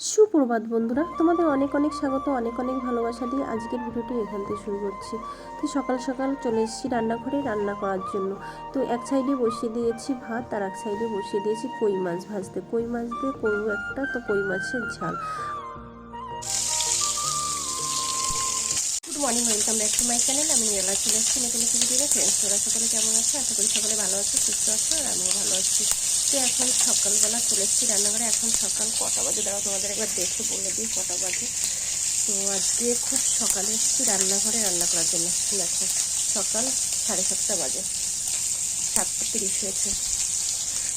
সুপ্রভাত বন্ধুরা, তোমাদের অনেক অনেক স্বাগত, অনেক অনেক ভালোবাসা দিয়ে আজকের ভিডিওটি এখান থেকে শুরু করছি। তো সকাল সকাল চলে এসেছি রান্নাঘরে রান্না করার জন্য। তো এক সাইডে বসিয়ে দিয়েছি ভাত আর এক সাইডে বসিয়ে দিয়েছি কই মাছ ভাজতে। কই মাছ দিয়ে করব একটা, তো কই মাছের ঝাল। Morning welcome back to my channel আমি এলা চলে এসেছি নতুন একটি ভিডিও ফ্রেন্ডস তোরা সকলে কেমন আছে? আশা করি সকলে ভালো আছে, সুস্থ আছে, আর আমিও ভালো আছি। তো এখন সকালবেলা চলে এসেছি রান্নাঘরে। এখন সকাল কটা বাজে? দাঁড়াও, তোমাদের একবার দেখে বলে দিই কটা বাজে। তো আজকে খুব সকালে এসেছি রান্নাঘরে রান্না করার জন্য। দেখো সকাল সাড়ে সাতটা বাজে। সাতটা তিরিশ হয়েছে।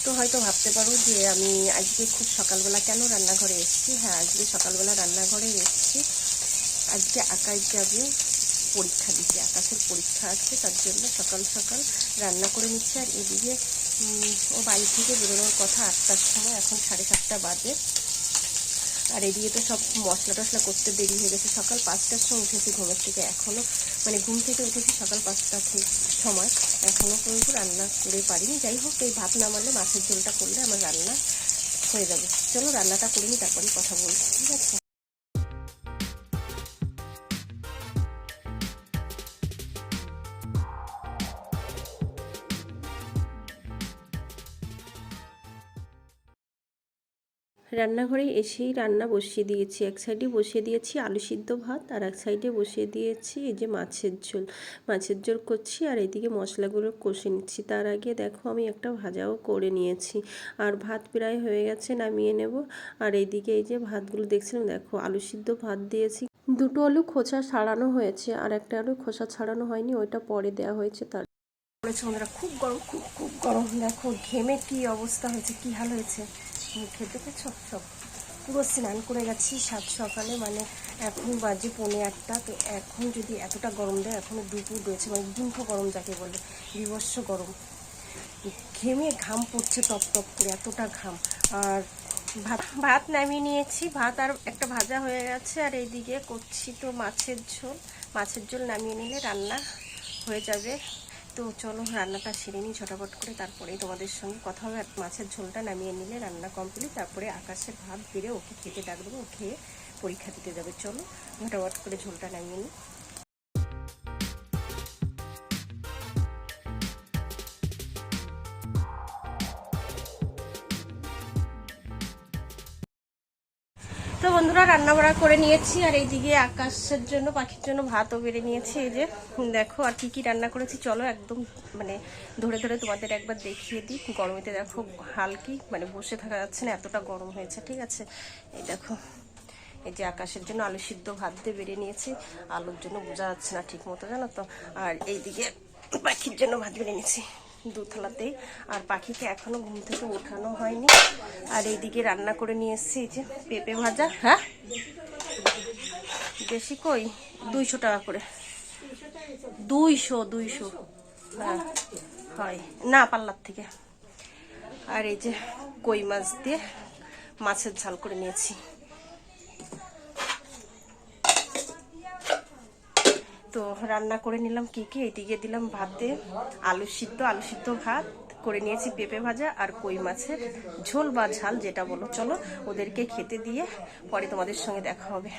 তো হয়তো ভাবতে পারো যে আমি আজকে খুব সকালবেলা কেন রান্নাঘরে এসেছি? হ্যাঁ আজকে সকালবেলা রান্নাঘরে এসেছি। আজকে আকাশ যাবে পরীক্ষা দিতে আকাশের পরীক্ষা আছে, তার জন্য সকাল সকাল রান্না করে নিচ্ছে। আর এদিকে ও বাড়ি থেকে বেরোনোর কথা আটটার সময়, এখন সাড়ে সাতটা বাজে। আর এদিকে তো সব মশলা টশলা করতে দেরি হয়ে গেছে। সকাল পাঁচটার সময় উঠেছি ঘুমের থেকে। এখনও মানে ঘুম থেকে উঠেছি সকাল পাঁচটা সময়। এখনও পর্যন্ত রান্না করে পারিনি। যাই হোক, এই ভাত নামালে মাছের ঝোলটা করলে আমার রান্না হয়ে যাবে। চলো রান্নাটা করিনি তারপরে কথা বলছি। ঠিক আছে? রান্নাঘরে এসেই রান্না বসিয়ে দিয়েছি। এক সাইডে বসিয়ে দিয়েছি আলু সিদ্ধ ভাত আর এক সাইডে বসিয়ে দিয়েছি এই যে মাছের ঝোল। মাছের ঝোল করছি আর এদিকে মশলাগুলো কষে নিচ্ছি। তার আগে দেখো আমি একটা ভাজাও করে নিয়েছি। আর ভাত প্রায় হয়ে গেছে, নামিয়ে নেব। আর এইদিকে এই যে ভাতগুলো দেখছিলাম, দেখো আলু সিদ্ধ ভাত দিয়েছি। দুটো আলু খোসা ছাড়ানো হয়েছে আর একটা আলু খোসা ছাড়ানো হয়নি, ওইটা পরে দেওয়া হয়েছে তার। খুব গরম, খুব খুব গরম। দেখো ঘেমে কি অবস্থা হয়েছে, কি হাল হয়েছে। খেতে পেয়েছ? সব। পুরো স্নান করে গেছি সাত সকালে মানে এখন বাজে পৌনে আটটা। তো এখন যদি এতটা গরম দেয় এখনও দুপুর রয়েছে মানে দুঃখ গরম যাকে বলে বিভৎস গরম। ঘেমে ঘাম পড়ছে টপ টপ করে, এতটা ঘাম। আর ভাত ভাত নামিয়ে নিয়েছি, ভাত আর একটা ভাজা হয়ে গেছে। আর এইদিকে করছি তো মাছের ঝোল। মাছের ঝোল নামিয়ে নিলে রান্না হয়ে যাবে। তো চলো রান্নাটা সেরে নিই ঝটাপট করে তারপরে তোমাদের সঙ্গে কথা হবে। মাছের ঝোলটা নামিয়ে নিলে রান্না কমপ্লিট তারপরে আকাশের ভাত বেড়ে ওকে খেতে ডাক দেবো, ও খেয়ে পরীক্ষা দিতে যাবে। চলো ঝটাপট করে ঝোলটা নামিয়ে নিই। বন্ধুরা রান্না বাড়া করে নিয়েছি, আর এইদিকে আকাশের জন্য, পাখির জন্য ভাতও বেড়ে নিয়েছি, এই যে। দেখো, আর কি কি রান্না করেছি, চলো একদম মানে ধরে ধরে তোমাদের একবার দেখিয়ে দিই। গরমেতে দেখো, হালকি মানে বসে থাকা যাচ্ছে না, এতটা গরম হয়েছে, ঠিক আছে? এই দেখো, এই যে আকাশের জন্য আলু সিদ্ধ ভাত দিয়ে বেড়ে নিয়েছি, আলুর জন্য বোঝা যাচ্ছে না ঠিক মতো, জানো তো? আর এইদিকে পাখির জন্য ভাত বেড়ে নিয়েছি। দু থালাতেই আর পাখিকে এখনও ঘুম থেকে ওঠানো হয়নি। আর এইদিকে রান্না করে নিয়ে এসেছি যে পেঁপে ভাজা। হ্যাঁ? বেশি কই? দুইশো টাকা করে। দুইশো দুইশো। হ্যাঁ হয়। না পাল্লার থেকে। আর এই যে কই মাছ দিয়ে মাছের ঝাল করে নিয়েছি। তো রান্না করে নিলাম কি কি এইদিকে দিলাম ভাতে আলু সিদ্ধ আলু সিদ্ধ ভাত। করে নিয়েছি পেঁপে ভাজা আর কই মাছের ঝোল বা ঝাল যেটা বলো। চলো ওদেরকে খেতে দিয়ে পরে তোমাদের সঙ্গে দেখা হবে।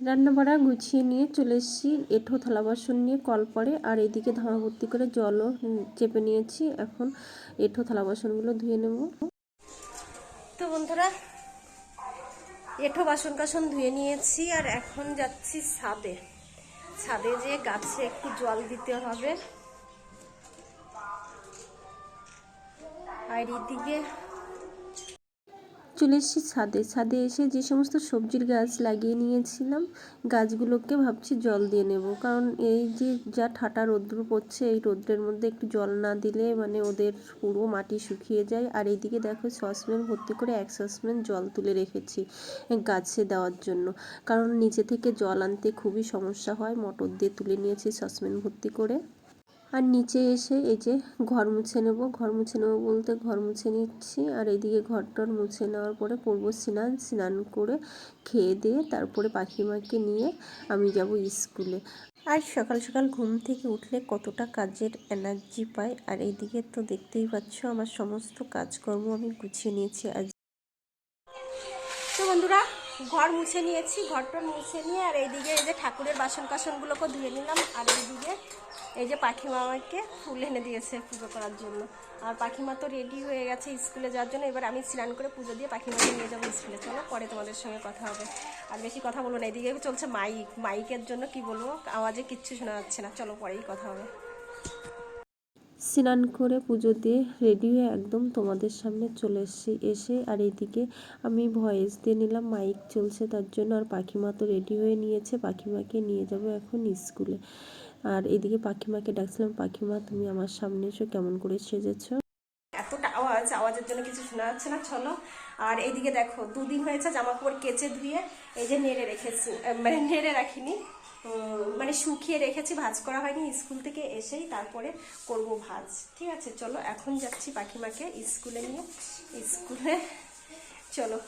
রান্না বাড়া গুছিয়ে নিয়ে চলে এসেছি এঁঠো থালা বাসন নিয়ে কল পরে আর এদিকে ধামা ভর্তি করে জলও চেপে নিয়েছি। এখন এঁঠো থালা বাসনগুলো ধুয়ে নেব। তো বন্ধুরা এঁঠো বাসন কাসন ধুয়ে নিয়েছি আর এখন যাচ্ছি ছাদে। ছাদে যে গাছে একটু জল দিতে হবে। আর এদিকে চলে এসেছি ছাদে। ছাদে এসে যে সমস্ত সবজির গাছ লাগিয়ে নিয়েছিলাম, গাছগুলোকে ভাবছি জল দিয়ে নেব। কারণ এই যে যা ঠাটা রৌদ্র পড়ছে, এই রৌদ্রের মধ্যে একটু জল না দিলে মানে ওদের পুরো মাটি শুকিয়ে যায়। আর এইদিকে দেখো সসপ্যান ভর্তি করে এক সসপ্যান জল তুলে রেখেছি গাছে দেওয়ার জন্য। কারণ নিচে থেকে জল আনতে খুবই সমস্যা হয়। মোটর দিয়ে তুলে নিয়েছি সসপ্যান ভর্তি করে। আর নিচে এসে এই যে ঘর মুছে নেব। ঘর মুছে নেব বলতে ঘর মুছে নিচ্ছি আর এইদিকে ঘরটর মুছে নেওয়ার পরে করব স্নান। স্নান করে খেয়ে দিয়ে তারপরে পাখিমাকে নিয়ে আমি যাব স্কুলে। আর সকাল সকাল ঘুম থেকে উঠলে কতটা কাজের এনার্জি পাই আর এইদিকে তো দেখতেই পাচ্ছ আমার সমস্ত কাজকর্ম আমি গুছিয়ে নিয়েছি আজ। তো বন্ধুরা ঘর মুছে নিয়েছি ঘরটা মুছে নিয়ে আর এইদিকে এই যে ঠাকুরের বাসন কাসনগুলোকে ধুয়ে নিলাম আর এইদিকে এই যে পাখি মামাকে ফুল এনে দিয়েছে পুজো করার জন্য। আর পাখিমা তো রেডি হয়ে গেছে স্কুলে যাওয়ার জন্য। এবার আমি স্নান করে পুজো দিয়ে পাখিমাকে নিয়ে যাব স্কুলে। চলো, পরে তোমাদের সঙ্গে কথা হবে। আর বেশি কথা বলব না, এদিকে চলছে মাইক। মাইকের জন্য কি বলব? আওয়াজে কিচ্ছু শোনা যাচ্ছে না। চলো, পরেই কথা হবে। স্নান করে পুজো দিয়ে রেডি হয়ে একদম তোমাদের সামনে চলে এসেছি। এসে আর এইদিকে আমি ভয়েস দিয়ে নিলাম, মাইক চলছে তার জন্য। আর পাখিমা তো রেডি হয়ে নিয়েছে। পাখিমাকে নিয়ে যাব এখন স্কুলে। আর এদিকে পাখিমাকে ডাকছিলাম, পাখিমা, তুমি আমার সামনে এসো, কেমন করে সেজেছ? এতটা আওয়াজ, আওয়াজের জন্য কিছু শোনা যাচ্ছে না, চলো। আর এদিকে দেখো, দুদিন হয়েছে জামা কাপড় কেচে ধুয়ে এই যে নেড়ে রেখেছি মানে নেড়ে রাখিনি। মানে শুকিয়ে রেখেছি, ভাজ করা হয়নি, স্কুল থেকে এসেই তারপরে করব ভাজ। ঠিক আছে, চলো, এখন যাচ্ছি পাখিমাকে স্কুলে নিয়ে। স্কুলে, চলো।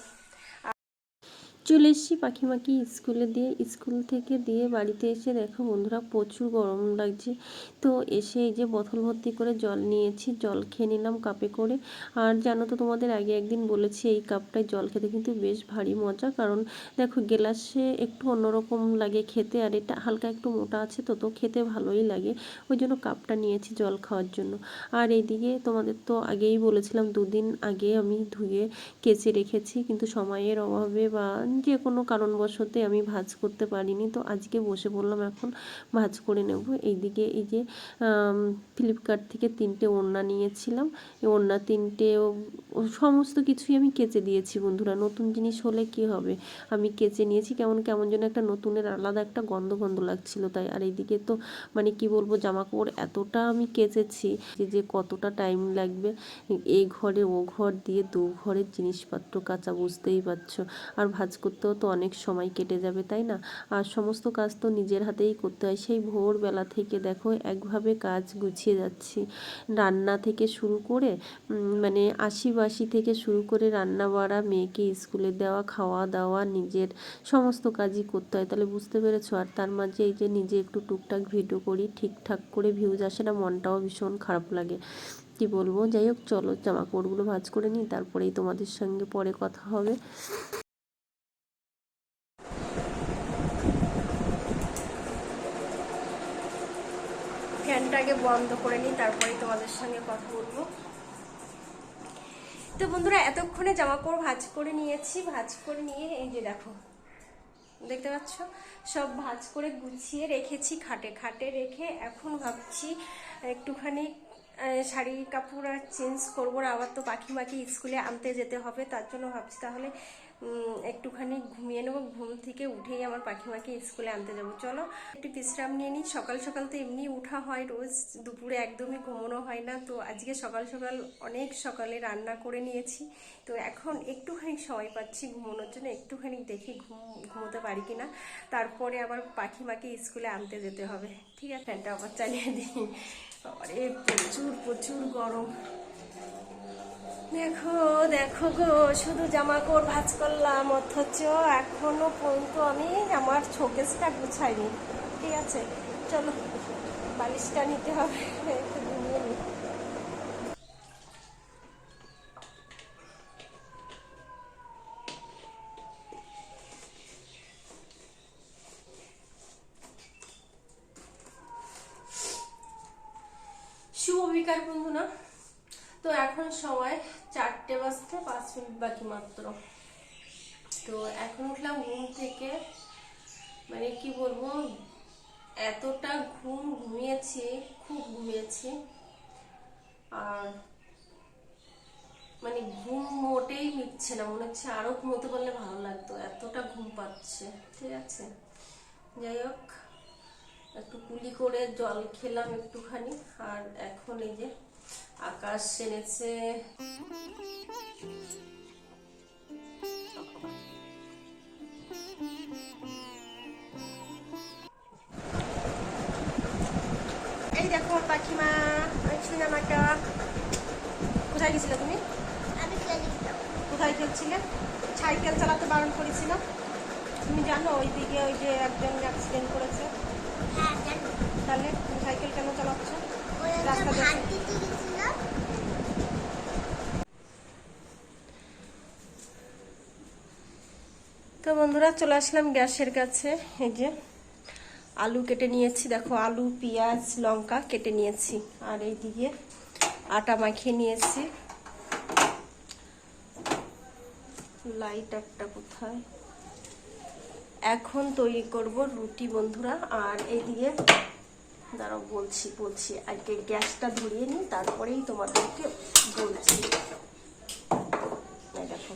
চলে এসেছি পাখিমাকে স্কুলে দিয়ে। স্কুল থেকে দিয়ে বাড়িতে এসে দেখো বন্ধুরা প্রচুর গরম লাগছে। তো এসে এই যে বোতল ভর্তি করে জল নিয়েছি, জল খেয়ে নিলাম কাপে করে। আর জানো তো তোমাদের আগে একদিন বলেছি, এই কাপটায় জল খেতে কিন্তু বেশ ভারী মজা। কারণ দেখো গেলাসে একটু অন্যরকম লাগে খেতে, আর এটা হালকা একটু মোটা আছে তো তো খেতে ভালোই লাগে। ওই জন্য কাপটা নিয়েছি জল খাওয়ার জন্য। আর এইদিকে তোমাদের তো আগেই বলেছিলাম, দুদিন আগে আমি ধুয়ে কেচে রেখেছি। কিন্তু সময়ের অভাবে বা যে কোনো কারণবশতে আমি ভাজ করতে পারিনি। তো আজকে বসে পড়লাম এখন ভাজ করে নেব। এইদিকে এই যে ফ্লিপকার্ট থেকে তিনটে ওড়না নিয়েছিলাম। এই ওড়না তিনটে সমস্ত কিছুই আমি কেচে দিয়েছি বন্ধুরা। নতুন জিনিস হলে কি হবে? আমি কেচে নিয়েছি, কেমন কেমন যেন একটা নতুনের আলাদা একটা গন্ধ গন্ধ লাগছিল তাই। আর এইদিকে তো মানে কি বলব জামা কাপড় এতটা আমি কেচেছি যে যে কতটা টাইম লাগবে। এই ঘরে ও ঘর দিয়ে দু ঘরের জিনিসপত্র কাঁচা, বুঝতেই পারছ। আর ভাজ করতেও তো অনেক সময় কেটে যাবে, তাই না? আর সমস্ত কাজ তো নিজের হাতেই করতে হয়। সেই ভোরবেলা থেকে দেখো একভাবে কাজ গুছিয়ে যাচ্ছি। রান্না থেকে শুরু করে মানে আশি বাসি থেকে শুরু করে রান্না বাড়া মেয়েকে স্কুলে দেওয়া খাওয়া দাওয়া নিজের সমস্ত কাজই করতে হয়। তাহলে বুঝতে পেরেছ? আর তার মাঝে এই যে নিজে একটু টুকটাক ভিডিও করি, ঠিকঠাক করে ভিউজ আসে না, মনটাও ভীষণ খারাপ লাগে। কি বলব? যাই হোক, চলো জামা কাপড়গুলো ভাজ করে নিই, তারপরেই তোমাদের সঙ্গে পরে কথা হবে। ফ্যানটা আগে বন্ধ করে নিই, তারপরেই তোমাদের সঙ্গে কথা বলব। তো বন্ধুরা, এতক্ষণে জামা কাপড় ভাজ করে নিয়েছি, ভাজ করে নিয়ে এই যে দেখো, দেখতে পাচ্ছ? সব ভাজ করে গুছিয়ে রেখেছি, খাটে খাটে রেখে এখন ভাবছি একটুখানি শাড়ি কাপড় আর চেঞ্জ করব। আবার তো পাখি মাখি স্কুলে আনতে যেতে হবে, তার জন্য ভাবছি তাহলে একটুখানি ঘুমিয়ে নেব, ঘুম থেকে উঠেই আমার পাখিমাকে স্কুলে আনতে যাব। চলো, একটু বিশ্রাম নিয়ে নিই। সকাল সকাল তো এমনি উঠা হয়, রোজ দুপুরে একদমই ঘুমোনো হয় না। তো আজকে সকাল সকাল অনেক সকালে রান্না করে নিয়েছি। তো এখন একটুখানি সময় পাচ্ছি ঘুমানোর জন্য, একটুখানি দেখি ঘুম, ঘুমোতে পারি কিনা। তারপরে আবার পাখিমাকে স্কুলে আনতে যেতে হবে। ঠিক আছে, ফ্যানটা আবার চালিয়ে দিই। আরে প্রচুর প্রচুর গরম। দেখো দেখো গো, শুধু জামা কাপড় ভাজ করলাম, অথচ এখনও পর্যন্ত আমি আমার শোকেসটা গুছাইনি, ঠিক আছে? চলো, বালিশটা নিতে হবে শুভ বিকাল বন্ধুরা। তো এখন সময় চারটে বাজতে পাঁচ মিনিট বাকি মাত্র। তো এখন উঠলাম ঘুম থেকে। মানে কি বলব, এতটা ঘুম ঘুমিয়েছি, খুব ঘুমিয়েছি। আর মানে ঘুম মোটেই মিটছে না, মনে হচ্ছে আরও ঘুমোতে পারলে ভালো লাগতো, এতটা ঘুম পাচ্ছে, ঠিক আছে? যাই হোক, একটু কুলি করে জল খেলাম একটুখানি, আর এখন এই যে আকাশ এনেছে। এই দেখো পাখিমা ওই সিনেমাটা কোথায় গেছিলে তুমি? কোথায় খেলছিলে? সাইকেল চালাতে বারণ করেছিল। তুমি জানো ওইদিকে ওই যে একজন অ্যাক্সিডেন্ট করেছে। হ্যাঁ তাহলে তুমি সাইকেল কেন চালাচ্ছ? রাস্তা দেখে। ভাত দিতে গেছিলাম তো বন্ধুরা চলে আসলাম গ্যাসের কাছে, এই যে। আলু কেটে নিয়েছি, দেখো আলু, পেঁয়াজ, লঙ্কা কেটে নিয়েছি, আর এই দিকে আটা মাখিয়ে নিয়েছি। লাইটারটা কোথায়? এখন তৈরি করব রুটি বন্ধুরা, আর এই এইদিকে দাঁড়াও বলছি বলছি, আজকে গ্যাসটা ধরিয়ে নিই, তারপরেই তোমাদেরকে বলছি। দেখো।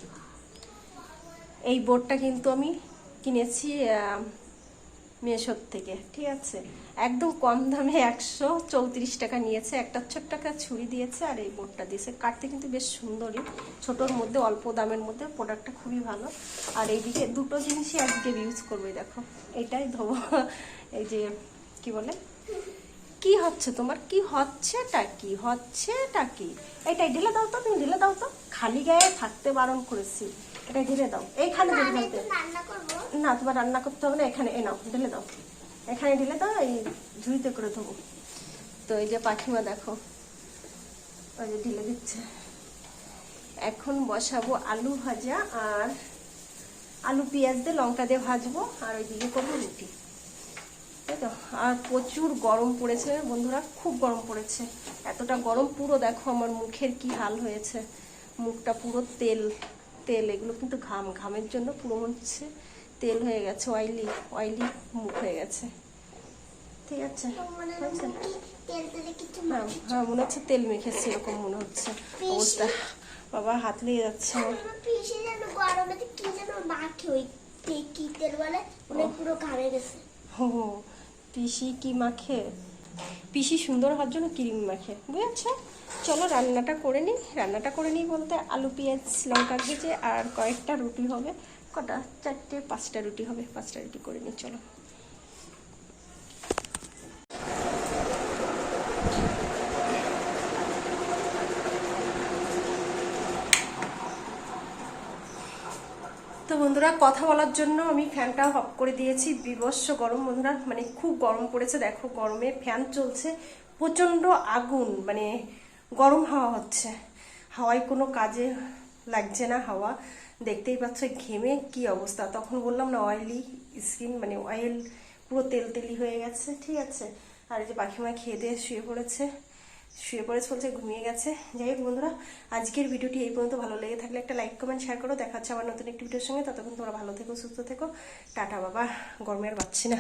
এই বোর্ডটা কিন্তু আমি কিনেছি মেশোর থেকে, ঠিক আছে? একদম কম দামে একশো চৌত্রিশ টাকা নিয়েছে। একটা ছোট্ট টাকা ছুরি দিয়েছে আর এই বোর্ডটা দিয়েছে। কাটতে কিন্তু বেশ সুন্দরই। ছোটোর মধ্যে, অল্প দামের মধ্যে প্রোডাক্টটা খুবই ভালো। আর এইদিকে দুটো জিনিসই আজকে ইউজ করবে দেখো। এটাই ধোবো। এই যে, কি বলে? কি হচ্ছে তোমার? কি হচ্ছেটা কি? হচ্ছেটা কি? এটাই ঢেলে দাও তো, তুমি ঢেলে দাও তো। খালি গায়ে থাকতে বারণ করেছি। এটা ঢেলে দাও। এইখানে ঢেলে দাও। না তোমার রান্না করতে হবে না এখানে এ নাও ঢেলে দাও। এখানে ঢেলে দাও এই ঝুড়িতে করে দেবো তো এই যে পাখিমা দেখো ওই যে ঢেলে দিচ্ছে। এখন বসাবো আলু ভাজা আর আলু পেঁয়াজ দিয়ে লঙ্কা দিয়ে ভাজবো আর ওই দিকে করব রুটি। তাই তো আর প্রচুর গরম পড়েছে বন্ধুরা খুব গরম পড়েছে। এতটা গরম পুরো দেখো আমার মুখের কি হাল হয়েছে। মুখটা পুরো তেল। তেল এগুলো কিন্তু ঘাম ঘামের জন্য পুরো মনে হচ্ছে তেল হয়ে গেছে অয়েলি অয়েলি মুখ হয়ে গেছে। ঠিক আছে? হ্যাঁ হ্যাঁ মনে হচ্ছে তেল মেখেছে এরকম মনে হচ্ছে অবস্থা। বাবা হাত লেগে যাচ্ছে পুরো ঘামে গেছে। ও পিসি কি মাখে? পিসি সুন্দর হওয়ার জন্য ক্রিম মাখে, বুঝেছ? চলো রান্নাটা করে নিই। রান্নাটা করে নিই বলতে আলু, পেঁয়াজ, লঙ্কা ভেজে আর কয়েকটা রুটি হবে। কটা? চারটে, পাঁচটা রুটি হবে। পাঁচটা রুটি করে নিই, চলো তো বন্ধুরা, কথা বলার জন্য আমি ফ্যানটা অফ করে দিয়েছি। বিভৎস গরম বন্ধুরা মানে খুব গরম পড়েছে। দেখো, গরমে ফ্যান চলছে। প্রচণ্ড আগুন মানে গরম হাওয়া হচ্ছে। হাওয়ায় কোনো কাজে লাগছে না হাওয়া। দেখতেই পাচ্ছ ঘেমে কি অবস্থা। তখন বললাম না অয়েলি স্কিন মানে অয়েল পুরো তেল তেলি হয়ে গেছে, ঠিক আছে। আর এই যে পাখিমা খেয়ে দিয়ে শুয়ে পড়েছে। শুয়ে পড়ে চলছে, ঘুমিয়ে গেছে। যাই হোক বন্ধুরা, আজকের ভিডিওটি এই পর্যন্ত ভালো লেগে থাকলে একটা লাইক কমেন্ট শেয়ার করো। দেখা হচ্ছে আবার নতুন একটি ভিডিওর সঙ্গে। ততক্ষণ তোমরা ভালো থেকো, সুস্থ থেকো। টাটা বাবা গরমে আর পাচ্ছি না।